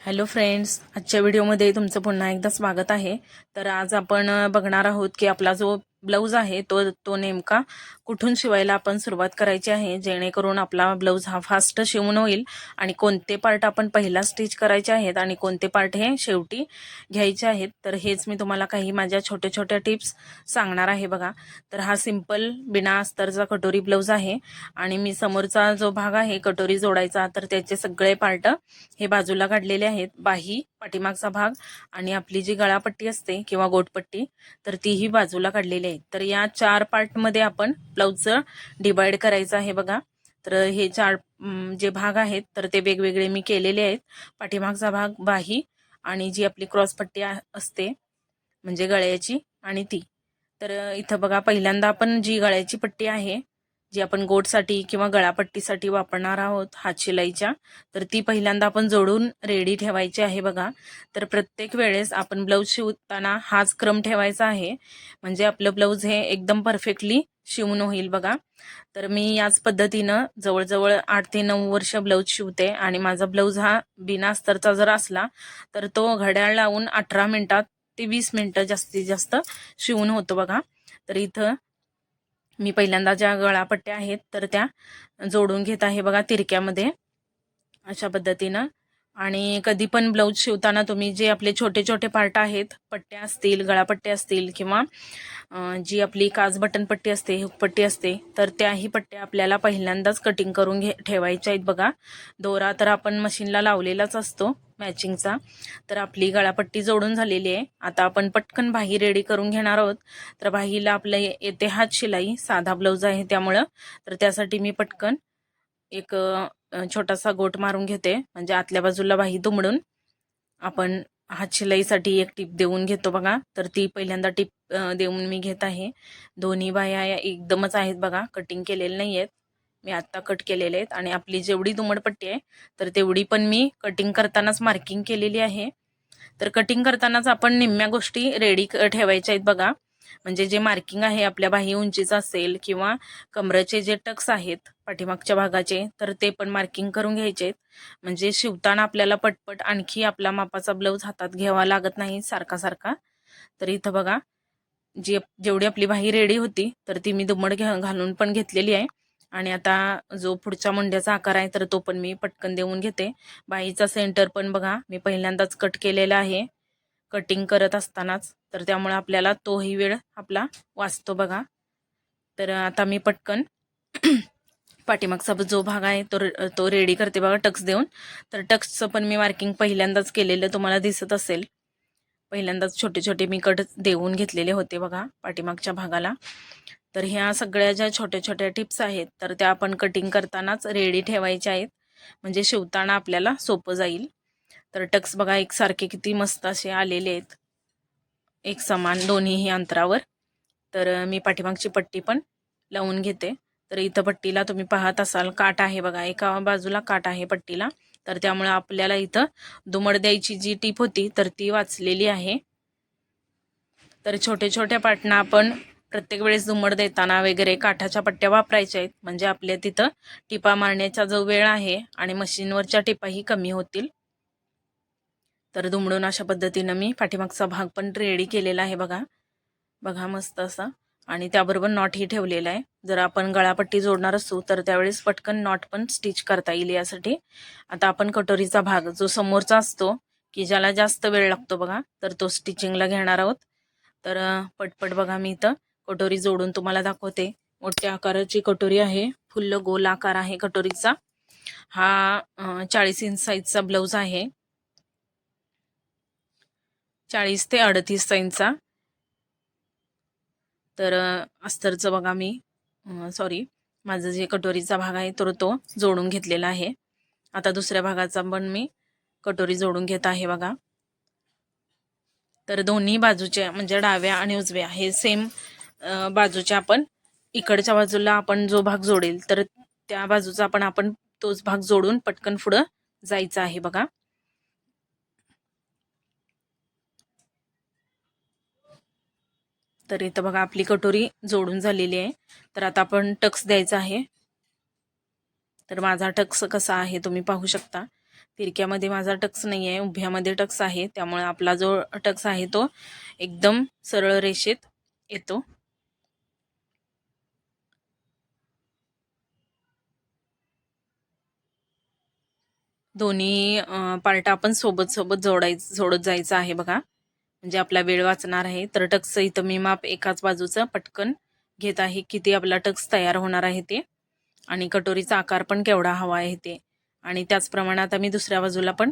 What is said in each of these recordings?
Hello friends आजच्या व्हिडिओमध्ये तुमचं पुन्हा एकदा स्वागत आहे. तर आज आपण बघणार आहोत की आपला जो ब्लाऊज आहे तो तो नेमका कुठून शिवायला आपण सुरुवात करायची आहे जेणेकरून आपला ब्लाऊज हा फास्ट शिवून होईल आणि कोणते पार्ट आपण पहिला स्टिच करायचे आहेत आणि कोणते पार्ट हे शेवटी घ्यायचे आहेत. तर हेच मी तुम्हाला काही माझ्या छोट्या छोट्या टिप्स सांगणार आहे बघा. तर हा सिंपल बिना अस्तरचा कटोरी ब्लाऊज आहे आणि मी समोरचा जो भाग आहे कटोरी जोडायचा तर त्याचे सगळे पार्ट हे बाजूला काढलेले आहेत. बाही पाठीमागचा भाग आणि आपली जी गळापट्टी असते किंवा गोटपट्टी तर तीही बाजूला काढलेली आहे तर या चार पार्टमध्ये आपण ब्लाऊजचं डिवाइड करायचं आहे बघा. तर हे चार जे भाग आहेत तर ते वेगवेगळे मी केलेले आहेत. पाठीमागचा भाग बाही आणि जी आपली क्रॉसपट्टी असते म्हणजे गळ्याची आणि ती. तर इथं बघा पहिल्यांदा आपण जी गळ्याची पट्टी आहे जी आपण गोटसाठी किंवा गळापट्टीसाठी वापरणार आहोत हातशिलाईच्या तर ती पहिल्यांदा आपण जोडून रेडी ठेवायची आहे बघा. तर प्रत्येक वेळेस आपण ब्लाऊज शिवताना हाच क्रम ठेवायचा आहे. म्हणजे आपलं ब्लाऊज हे एकदम परफेक्टली शिवून होईल बघा. तर मी याच पद्धतीनं जवळजवळ आठ ते नऊ वर्ष ब्लाऊज शिवते आणि माझा ब्लाऊज हा बिना अस्तरचा जर असला तर तो घड्याळ लावून अठरा मिनिटात ते वीस मिनिटं जास्तीत जास्त शिवून होतो बघा. तर इथं मी पहिल्यांदा ज्या गळापट्ट्या आहेत तर त्या जोडून घेत आहे बघा तिरक्यामध्ये. अशा पद्धतीनं. आणि कधी पण ब्लाऊज शिवताना तुम्ही जे आपले छोटे छोटे पार्ट आहेत पट्ट्या असतील गळापट्ट्या असतील किंवा जी आपली काज बटन पट्टी असते हुकपट्टी असते तर त्याही पट्ट्या आपल्याला पहिल्यांदाच कटिंग करून घे ठेवायच्या आहेत बघा. दोरा तर आपण मशीनला लावलेलाच असतो मॅचिंगचा. तर आपली गळापट्टी जोडून झालेली आहे. आता आपण पटकन बाही रेडी करून घेणार आहोत. तर बाहीला आपलं ये- येते हात शिलाई साधा ब्लाऊज आहे त्यामुळं. तर त्यासाठी मी पटकन एक छोटासा गोट मारून घेते. म्हणजे आतल्या बाजूला बाही दुमडून आपण हातशिलाईसाठी एक टीप देऊन घेतो बघा. तर ती पहिल्यांदा टीप देऊन मी घेत आहे. दोन्ही बाह्या या एकदमच आहेत बघा. कटिंग केलेले नाही आहेत मी आत्ता कट केलेले आहेत आणि आपली जेवढी दुमडपट्टी आहे तर तेवढी पण मी कटिंग करतानाच मार्किंग केलेली आहे. तर कटिंग करतानाच आपण निम्म्या गोष्टी रेडी ठेवायच्या आहेत बघा. म्हणजे जे मार्किंग आहे आपल्या बाही उंचीचं असेल किंवा कमरेचे जे टक्स आहेत पाठीमागच्या भागाचे तर ते पण मार्किंग करून घ्यायचे आहेत. म्हणजे शिवताना आपल्याला पटपट आणखी आपला मापाचा ब्लाऊज हातात घ्यावा लागत नाही सारखा सारखा. तर इथं बघा जी जेवढी आपली बाही रेडी होती तर ती मी दुमड घ्या घालून पण घेतलेली आहे. आणि आता जो पुढच्या मुंड्याचा आकार आहे तर तो पण मी पटकन देऊन घेते. बाईचा सेंटर पण बघा मी पहिल्यांदाच कट केलेला आहे. कटिंग करत असतानाच तर त्यामुळे आपल्याला तोही वेळ आपला वाचतो बघा. तर आता मी पटकन पाठीमागचा जो भाग आहे तो रे- तो रेडी करते बघा टक्स देऊन. तर टक्सचं पण मी मार्किंग पहिल्यांदाच केलेलं तुम्हाला दिसत असेल. पहिल्यांदाच छोटे छोटे मी कट देऊन घेतलेले होते बघा पाठीमागच्या भागाला. तर ह्या सगळ्या ज्या छोट्या छोट्या टिप्स आहेत तर त्या आपण कटिंग करतानाच रेडी ठेवायच्या आहेत. म्हणजे शिवताना आपल्याला सोपं जाईल. तर टक्स बघा एकसारखे किती मस्त असे आलेले आहेत. एक समान दोन्हीही अंतरावर. तर मी पाठीमागची पट्टी पण लावून घेते. तर इथं पट्टीला तुम्ही पाहत असाल काट आहे बघा. एका बाजूला काट आहे पट्टीला. तर त्यामुळे आपल्याला इथं दुमड द्यायची जी टीप होती तर ती वाचलेली आहे. तर छोटे छोट्या पाटणा आपण प्रत्येक वेळेस दुमड देताना वगैरे काठाच्या पट्ट्या वापरायच्या आहेत. म्हणजे आपल्या तिथं टिपा मारण्याचा जो वेळ आहे आणि मशीनवरच्या टिपाही कमी होतील. तर दुमडून अशा पद्धतीनं मी पाठीमागचा भाग पण रेडी केलेला आहे बघा. बघा मस्त असा. आणि त्याबरोबर नॉटही ठेवलेला आहे. जर आपण गळापट्टी जोडणार असू तर त्यावेळेस पटकन नॉट पण स्टिच करता येईल यासाठी. आता आपण कटोरीचा भाग जो समोरचा असतो की ज्याला जास्त वेळ लागतो बघा तर तो स्टिचिंगला घेणार आहोत. तर पटपट बघा मी इथं कटोरी जोडून तुम्हाला दाखवते. मोठ्या आकाराची कटोरी आहे. फुल्ल गोल आकार आहे कटोरीचा. हा चाळीस इंच साईजचा ब्लाऊज आहे. चाळीस ते अडतीस इंचचा तर अस्तरचं बघा मी. सॉरी माझं जे कटोरीचा भाग आहे तर तो जोडून घेतलेला आहे. आता दुसऱ्या भागाचा पण मी कटोरी जोडून घेत आहे बघा. तर दोन्ही बाजूच्या म्हणजे डाव्या आणि उजव्या हे सेम बाजूच्या आपण इकडच्या बाजूला आपण जो भाग जोडेल तर त्या बाजूचा आपण आपण तोच भाग जोडून पटकन पुढं जायचं आहे बघा. तर इथं बघा आपली कटोरी जोडून झालेली आहे. तर आता आपण टक्स द्यायचा आहे. तर माझा टक्स कसा आहे तुम्ही पाहू शकता. तिरक्यामध्ये माझा टक्स नाही आहे उभ्यामध्ये टक्स आहे. त्यामुळे आपला जो टक्स आहे तो एकदम सरळ रेषेत येतो. दोन्ही पार्ट आपण सोबत सोबत जोडायचं जोडत जायचं आहे बघा. म्हणजे आपला वेळ वाचणार आहे. तर टक्स इथं मी माप एकाच बाजूचं पटकन घेत आहे किती आपला टक्स तयार होणार आहे ते. आणि कटोरीचा आकार पण केवढा हवा आहे ते. आणि त्याचप्रमाणे आता मी दुसऱ्या बाजूला पण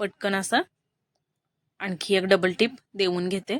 पटकन असं आणखी एक डबल टिप देऊन घेते.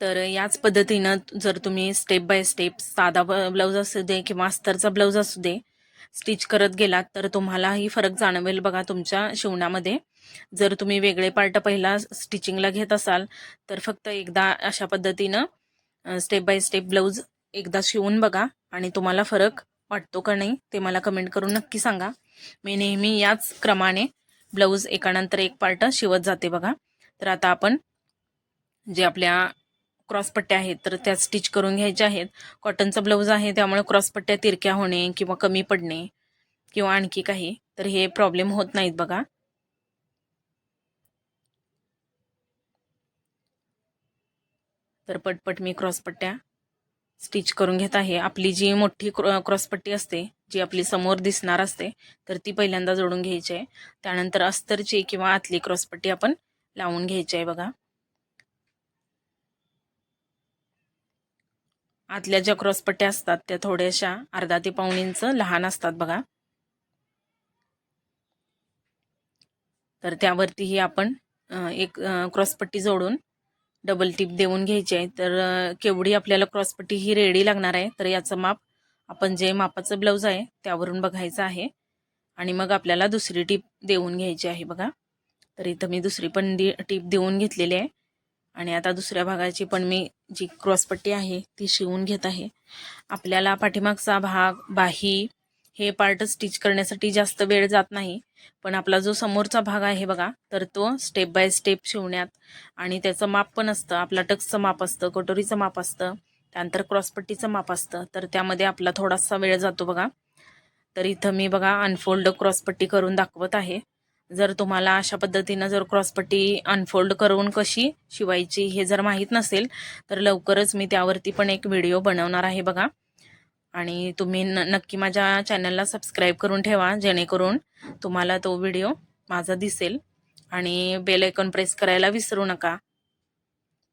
तर याच पद्धतीनं जर तुम्ही स्टेप बाय स्टेप साधा ब्लाऊज असू दे किंवा अस्तरचा ब्लाऊज असू दे स्टिच करत गेलात तर तुम्हालाही फरक जाणवेल बघा तुमच्या शिवण्यामध्ये जर तुम्ही वेगळे पार्ट पहिला स्टिचिंगला घेत असाल तर फक्त एकदा अशा पद्धतीनं स्टेप बाय स्टेप ब्लाऊज एकदा शिवून बघा आणि तुम्हाला फरक वाटतो का नाही ते मला कमेंट करून नक्की सांगा. मी नेहमी याच क्रमाने ब्लाऊज एकानंतर एक पार्ट शिवत जाते बघा. तर आता आपण जे आपल्या क्रॉसपट्ट्या आहेत तर त्या स्टिच करून घ्यायच्या आहेत. कॉटनचा ब्लाऊज आहे त्यामुळे क्रॉसपट्ट्या तिरक्या होणे किंवा कमी पडणे किंवा आणखी काही तर हे प्रॉब्लेम होत नाहीत बघा. तर पटपट मी क्रॉसपट्ट्या स्टिच करून घेत आहे. आपली जी मोठी क्रॉसपट्टी असते जी आपली समोर दिसणार असते तर ती पहिल्यांदा जोडून घ्यायची आहे. त्यानंतर अस्तरची किंवा आतली क्रॉसपट्टी आपण लावून घ्यायची आहे बघा. आतल्या ज्या क्रॉसपट्ट्या असतात त्या थोड्याशा अर्धा ते पाऊण इंच लहान असतात बघा. तर त्यावरतीही आपण एक क्रॉसपट्टी जोडून डबल टिप देऊन घ्यायची आहे. तर केवढी आपल्याला क्रॉसपट्टी ही रेडी लागणार आहे तर याचं माप आपण जे मापाचं ब्लाऊज आहे त्यावरून बघायचं आहे. आणि मग आपल्याला दुसरी टीप देऊन घ्यायची आहे बघा. तर इथं मी दुसरी पण टीप देऊन घेतलेली आहे. आणि आता दुसऱ्या भागाची पण मी जी क्रॉसपट्टी आहे ती शिवून घेत आहे. आपल्याला पाठीमागचा भाग बाही हे पार्ट स्टिच करण्यासाठी जास्त वेळ जात नाही. पण आपला जो समोरचा भाग आहे बघा तर तो स्टेप बाय स्टेप शिवण्यात आणि त्याचं माप पण असतं. आपला टक्सचं माप असतं कटोरीचं माप असतं त्यानंतर क्रॉसपट्टीचं माप असतं. तर त्यामध्ये आपला थोडासा वेळ जातो बघा. तर इथं मी बघा अनफोल्ड क्रॉसपट्टी करून दाखवत आहे. जर तुम्हाला अशा पद्धतीनं जर क्रॉसपट्टी अनफोल्ड करून कशी शिवायची हे जर माहीत नसेल तर लवकरच मी त्यावरती पण एक व्हिडिओ बनवणार आहे बघा. आणि तुम्ही न नक्की माझ्या चॅनलला सबस्क्राईब करून ठेवा जेणेकरून तुम्हाला तो व्हिडिओ माझा दिसेल. आणि बेल आयकॉन प्रेस करायला विसरू नका.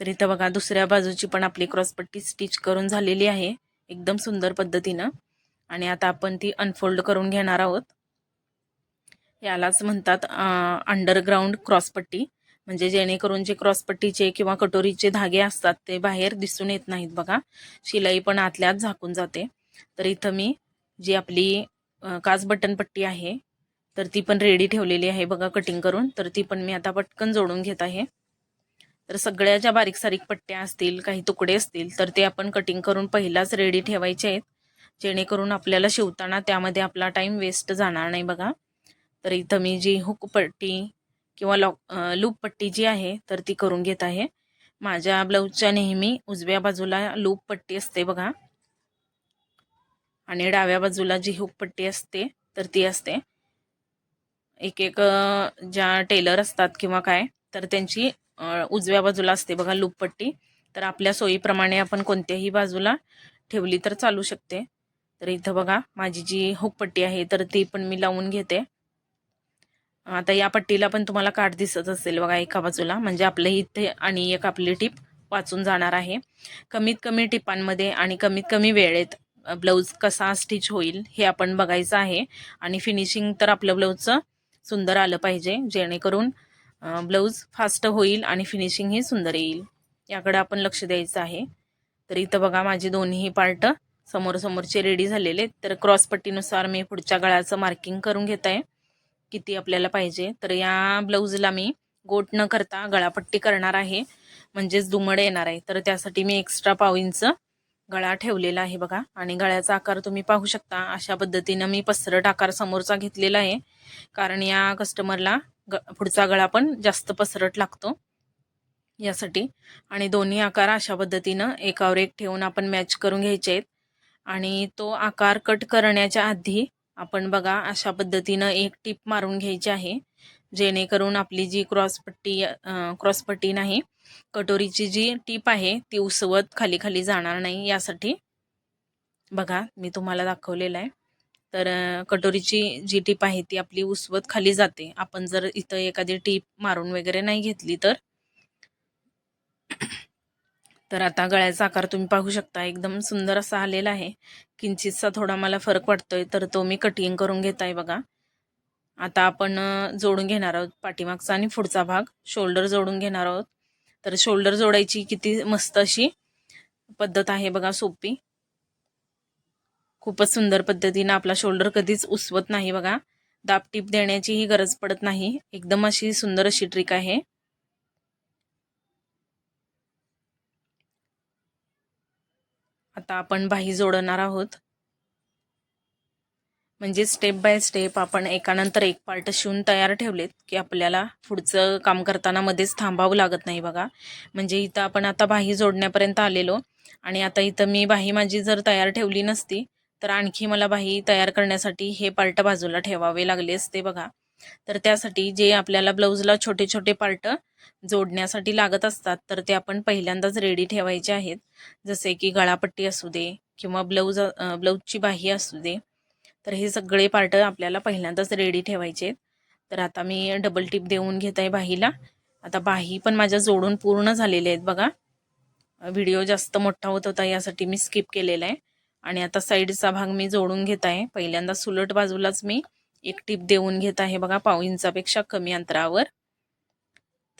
तर इथं बघा दुसऱ्या बाजूची पण आपली क्रॉसपट्टी स्टिच करून झालेली आहे. एकदम सुंदर पद्धतीनं. आणि आता आपण ती अनफोल्ड करून घेणार आहोत. यालाच म्हणतात अंडरग्राऊंड क्रॉसपट्टी म्हणजे जेणेकरून जे क्रॉसपट्टीचे किंवा कटोरीचे धागे असतात ते बाहेर दिसून येत नाहीत बघा. शिलाई पण आतल्यात झाकून जाते. तर इथं मी जी आपली काच बटन पट्टी आहे तर ती पण रेडी ठेवलेली आहे बघा कटिंग करून. तर ती पण मी आता पटकन जोडून घेत आहे. तर सगळ्या ज्या बारीक सारीक पट्ट्या असतील काही तुकडे असतील तर ते आपण कटिंग करून पहिलाच रेडी ठेवायचे आहेत. जेणेकरून आपल्याला शिवताना त्यामध्ये आपला टाईम वेस्ट जाणार नाही बघा. तर इथं मी जी हुकपट्टी किंवा लॉक लूपपट्टी जी आहे तर ती करून घेत आहे. माझ्या ब्लाऊजच्या नेहमी उजव्या बाजूला लूप पट्टी असते बघा. आणि डाव्या बाजूला जी हुकपट्टी असते तर ती असते. एक एक ज्या टेलर असतात किंवा काय तर त्यांची उजव्या बाजूला असते बघा लूपपट्टी तर आपल्या सोयीप्रमाणे आपण कोणत्याही बाजूला ठेवली तर चालू शकते. तर इथं बघा माझी जी हुकपट्टी आहे तर ती पण मी लावून घेते. आता या पट्टीला पण तुम्हाला काठ दिसत असेल बघा एका बाजूला. म्हणजे आपलं इथे आणि एक आपली टीप वाचून जाणार आहे. कमीत कमी टिपांमध्ये आणि कमीत कमी वेळेत ब्लाऊज कसा स्टिच होईल हे आपण बघायचं आहे. आणि फिनिशिंग तर आपलं ब्लाऊजचं सुंदर आलं पाहिजे जेणेकरून ब्लाऊज फास्ट होईल आणि फिनिशिंग सुंदर येईल. याकडे आपण लक्ष द्यायचं आहे. तर इथं बघा माझे दोन्ही पार्ट समोर समोरचे रेडी झालेले तर क्रॉस पट्टीनुसार मी पुढच्या गळ्याचं मार्किंग करून घेत आहे. किती आपल्याला पाहिजे. तर या ब्लाऊजला मी गोट न करता गळापट्टी करणार आहे. म्हणजेच दुमड येणार आहे. तर त्यासाठी मी एक्स्ट्रा पाव इंच गळा ठेवलेला आहे बघा. आणि गळ्याचा आकार तुम्ही पाहू शकता. अशा पद्धतीनं मी पसरट आकार समोरचा घेतलेला आहे. कारण या कस्टमरला ग पुढचा गळा पण जास्त पसरट लागतो. यासाठी. आणि दोन्ही आकार अशा पद्धतीनं एकावर एक ठेवून आपण मॅच करून घ्यायचे आहेत. आणि तो आकार कट करण्याच्या आधी आपण बघा अशा पद्धतीनं एक टीप मारून घ्यायची आहे. जेणेकरून आपली जी क्रॉसपट्टी क्रॉसपट्टी नाही कटोरीची जी टीप आहे ती उसवत खाली खाली जाणार नाही यासाठी. बघा मी तुम्हाला दाखवलेलं आहे. तर कटोरीची जी टीप आहे ती आपली उसवत खाली जाते. आपण जर इथं एखादी टीप मारून वगैरे नाही घेतली तर. तर आता गळ्याचा आकार तुम्ही पाहू शकता एकदम सुंदर असा आलेला आहे. किंचितसा थोडा मला फरक वाटतोय तर तो मी कटिंग करून घेत आहे बघा. आता आपण जोडून घेणार आहोत पाठीमागचा आणि पुढचा भाग. शोल्डर जोडून घेणार आहोत. तर शोल्डर जोडायची किती मस्त अशी पद्धत आहे बघा सोपी. खूपच सुंदर पद्धतीनं आपला शोल्डर कधीच उसवत नाही बघा. दाब टीप देण्याचीही गरज पडत नाही. एकदम अशी सुंदर अशी ट्रिक आहे. आता आपण बाही जोडणार आहोत. म्हणजे स्टेप बाय स्टेप आपण एकानंतर एक पार्ट शिवून तयार ठेवलेत की आपल्याला पुढचं काम करताना मध्येच थांबावं लागत नाही बघा. म्हणजे इथं आपण आता बाही जोडण्यापर्यंत आलेलो आणि आता इथं मी बाही माझी जर तयार ठेवली नसती तर आणखी मला बाही तयार करण्यासाठी हे पार्ट बाजूला ठेवावे लागले असते बघा. तर त्यासाठी जे आपल्याला ब्लाऊजला छोटे छोटे पार्ट जोडण्यासाठी लागत असतात तर ते आपण पहिल्यांदाच रेडी ठेवायचे आहेत. जसे की गळापट्टी असू दे किंवा ब्लाऊज ब्लाऊजची बाही असू दे तर हे सगळे पार्ट आपल्याला पहिल्यांदाच रेडी ठेवायचे आहेत. तर आता मी डबल टिप देऊन घेत आहे बाहीला. आता बाही पण माझ्या जोडून पूर्ण झालेले आहेत बघा. व्हिडिओ जास्त मोठा होत होता यासाठी मी स्किप केलेला आहे. आणि आता साईडचा भाग मी जोडून घेत आहे. पहिल्यांदा सुलट बाजूलाच मी एक टिप देऊन घेत आहे बघा पाव इंचापेक्षा कमी अंतरावर.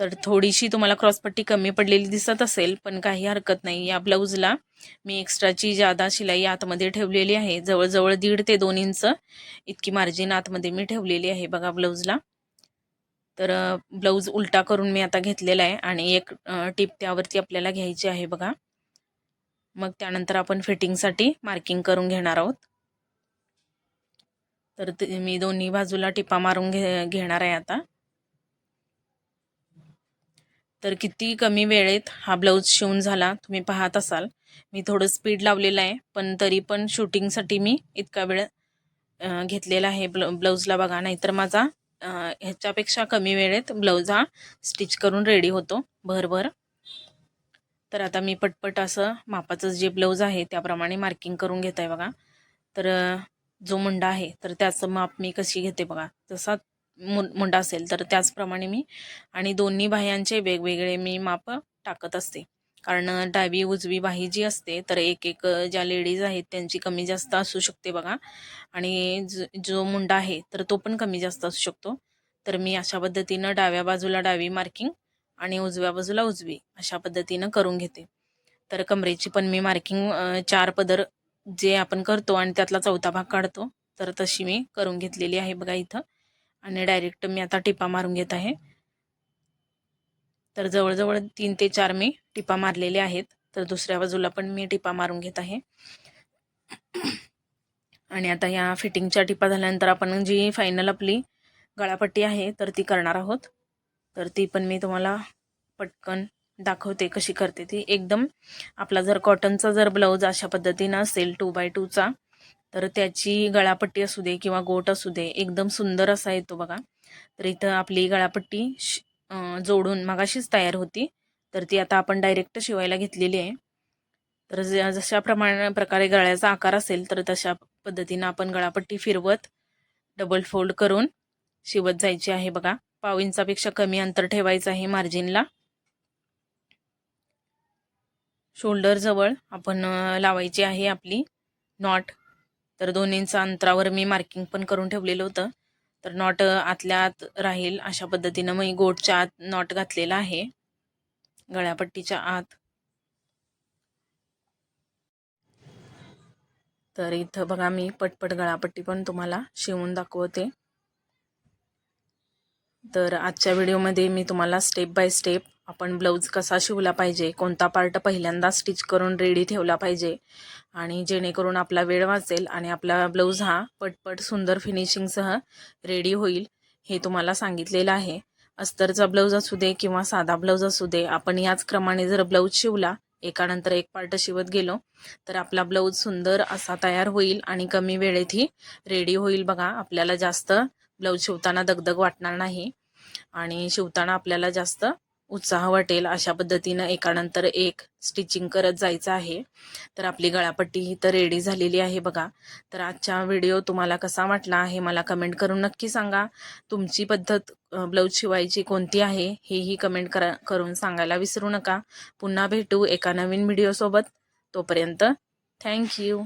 तर थोडीशी तुम्हाला क्रॉसपट्टी कमी पडलेली दिसत असेल पण काही हरकत नाही. या ब्लाऊजला मी एक्स्ट्राची जादा शिलाई आतमध्ये ठेवलेली आहे. जवळजवळ दीड ते दोन इंच इतकी मार्जिन आतमध्ये मी ठेवलेली आहे बघा ब्लाऊजला तर ब्लाऊज उलटा करून मी आता घेतलेला आहे आणि एक टिप त्यावरती आपल्याला घ्यायची आहे बघा. मग त्यानंतर आपण फिटिंगसाठी मार्किंग करून घेणार आहोत. तर ते मी दोन्ही बाजूला टिपा मारून घे घेणार आहे आता. तर किती कमी वेळेत हा ब्लाऊज शिवून झाला तुम्ही पाहत असाल. मी थोडं स्पीड लावलेलं आहे पण तरी पण शूटिंगसाठी मी इतका वेळ घेतलेला आहे ब्ल ब्लाऊजला बघा. नाहीतर माझा ह्याच्यापेक्षा कमी वेळेत ब्लाऊज हा स्टिच करून रेडी होतो भरभर. तर आता मी पटपट असं मापाचं जे ब्लाऊज आहे त्याप्रमाणे मार्किंग करून घेत आहे बघा. तर जो मुंडा आहे तर त्याचं माप मी कशी घेते बघा. तसा मु मुंडा असेल तर त्याचप्रमाणे मी आणि दोन्ही बाह्यांचे वेगवेगळे मी माप टाकत असते. कारण डावी उजवी बाही जी असते तर एक एक ज्या लेडीज आहेत त्यांची कमी जास्त असू शकते बघा. आणि जो मुंडा आहे तर तो पण कमी जास्त असू शकतो. तर मी अशा पद्धतीनं डाव्या बाजूला डावी मार्किंग आणि उजव्या बाजूला उजवी अशा पद्धतीनं करून घेते. तर कमरेची पण मी मार्किंग चार पदर जे आपण करतो आणि त्यातला चौथा भाग काढतो तर तशी मी करून घेतलेली आहे बघा इथं. आणि डायरेक्ट मी आता टिपा मारून घेत आहे. तर जवळजवळ तीन ते चार मी टिपा मारलेले आहेत. तर दुसऱ्या बाजूला पण मी टिपा मारून घेत आहे. आणि आता या फिटिंगच्या टिपा झाल्यानंतर आपण जी फायनल आपली गळापट्टी आहे तर ती करणार आहोत. तर ती पण मी तुम्हाला पटकन दाखवते कशी करते ती. एकदम आपला जर कॉटनचा जर ब्लाऊज अशा पद्धतीनं असेल टू बाय टूचा तर त्याची गळापट्टी असू दे किंवा गोट असू दे एकदम सुंदर असा येतो बघा. तर इथं आपली गळापट्टी जोडून मगाशीच तयार होती. तर ती आता आपण डायरेक्ट शिवायला घेतलेली आहे. तर जशा प्रमाणे प्रकारे गळ्याचा आकार असेल तर तशा पद्धतीनं आपण गळापट्टी फिरवत डबल फोल्ड करून शिवत जायची आहे बघा. पाव इंचापेक्षा कमी अंतर ठेवायचं आहे मार्जिनला शोल्डर जवळ आपण लावायची आहे आपली नॉट. तर दोन इंच अंतरावर मी मार्किंग पण करून ठेवलेलं होतं. तर नॉट आतल्या आत राहील अशा पद्धतीनं मी गोटच्या आत नॉट घातलेला आहे. गळ्यापट्टीच्या आत. तर इथं बघा मी पटपट गळापट्टी पण तुम्हाला शिवून दाखवते. तर आजच्या व्हिडिओमध्ये मी तुम्हाला स्टेप बाय स्टेप आपण ब्लाऊज कसा शिवला पाहिजे कोणता पार्ट पहिल्यांदा स्टिच करून रेडी ठेवला पाहिजे आणि जेणेकरून आपला वेळ वाचेल आणि आपला ब्लाऊज हा पटपट सुंदर फिनिशिंगसह रेडी होईल हे तुम्हाला सांगितलेलं आहे. अस्तरचा ब्लाऊज असू दे किंवा साधा ब्लाऊज असू दे आपण याच क्रमाने जर ब्लाऊज शिवला एकानंतर एक पार्ट शिवत गेलो तर आपला ब्लाऊज सुंदर असा तयार होईल आणि कमी वेळेतही रेडी होईल बघा. आपल्याला जास्त ब्लाऊज शिवताना दगदग वाटणार नाही आणि शिवताना आपल्याला जास्त उत्साह वाटेल अशा पद्धतीनं एकानंतर एक स्टिचिंग करत जायचं आहे. तर आपली गळापट्टी ही तर रेडी झालेली आहे बघा. तर आजचा व्हिडिओ तुम्हाला कसा वाटला आहे मला कमेंट करून नक्की सांगा. तुमची पद्धत ब्लाऊज शिवायची कोणती आहे हेही कमेंट करा करून सांगायला विसरू नका. पुन्हा भेटू एका नवीन व्हिडिओसोबत तोपर्यंत थँक्यू